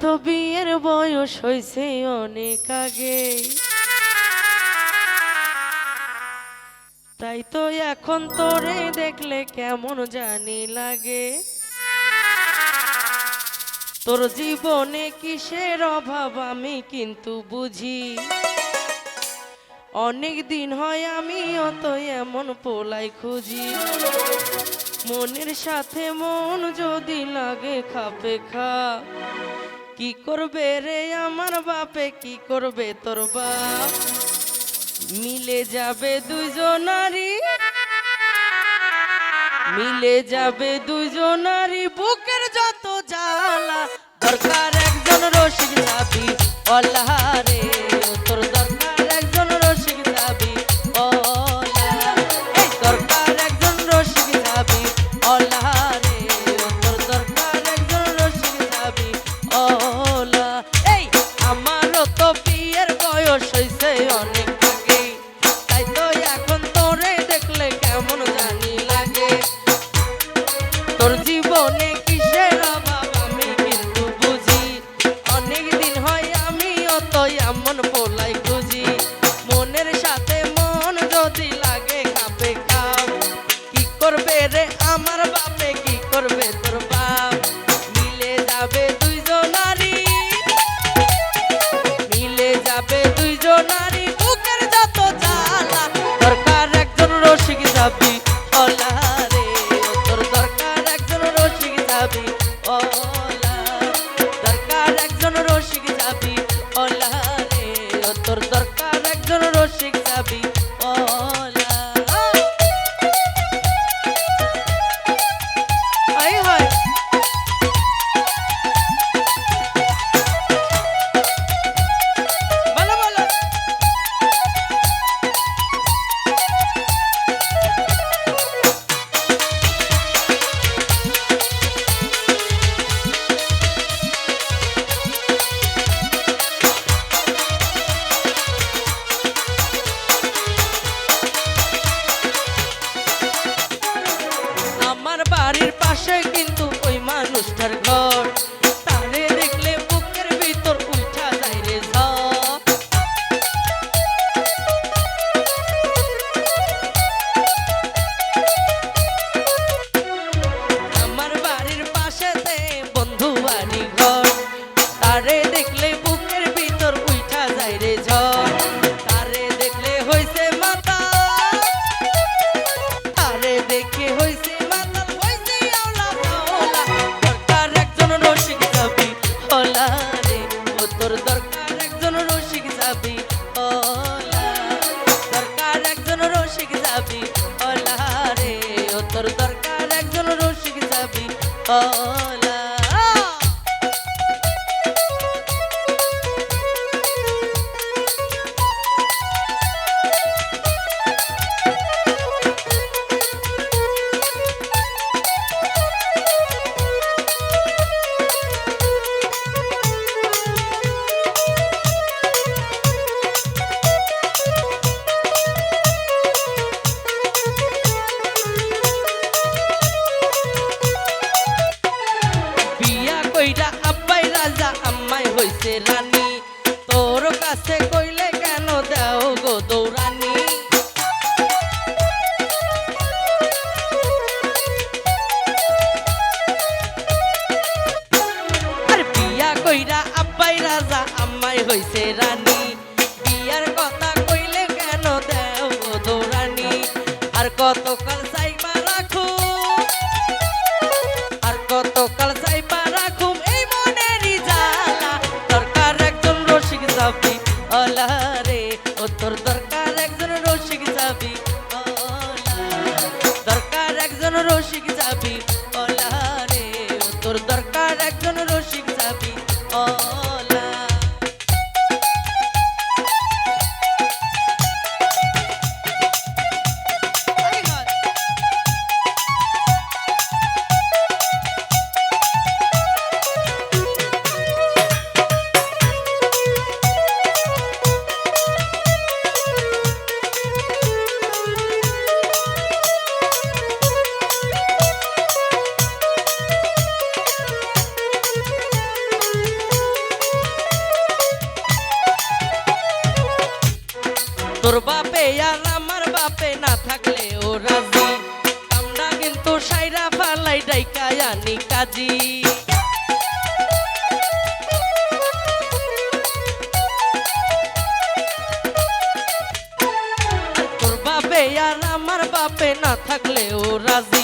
তো বিয়ের বয়স হয়েছে অনেক আগে। তাই তো এখন তোরে দেখলে কেমন জানি লাগে। তোর জীবনে কিসের অভাব আমি কিন্তু বুঝি। অনেক দিন হয় আমি অত এমন পোলাই খুঁজি। মনের সাথে মন যদি লাগে খাপে খা। কি করবে রে আমার বাপে? কি করবে তোর বাপ? মিলে যাবে দুজনারি মিলে যাবে দুজনারি বুকের যত জ্বালা। দরকার একজন রসিক যাবি অল্লাহ দরকার একজন রসিক যাবি ওলা রে তোর দরকার পাশে কিন্তু ওই মানুষটার ঘর। যাবি আর কতকাল চাইবা রাখো আর কতকাল চাইবা রাখুম, এই মনেরই জানা দরকার একজন রসিক যাবি অলা রে। ও তোর দরকার একজন রসিক যাবি দরকার একজন রসিক যাবি অলা তোর বাপে আর আমার বাপে না থাকলে ও রাজি। আমরা কিন্তু সাইরা ফালাই ডাইকায় আনি কাজী। তোর বাপে আর আমার বাপে না থাকলে ও রাজি।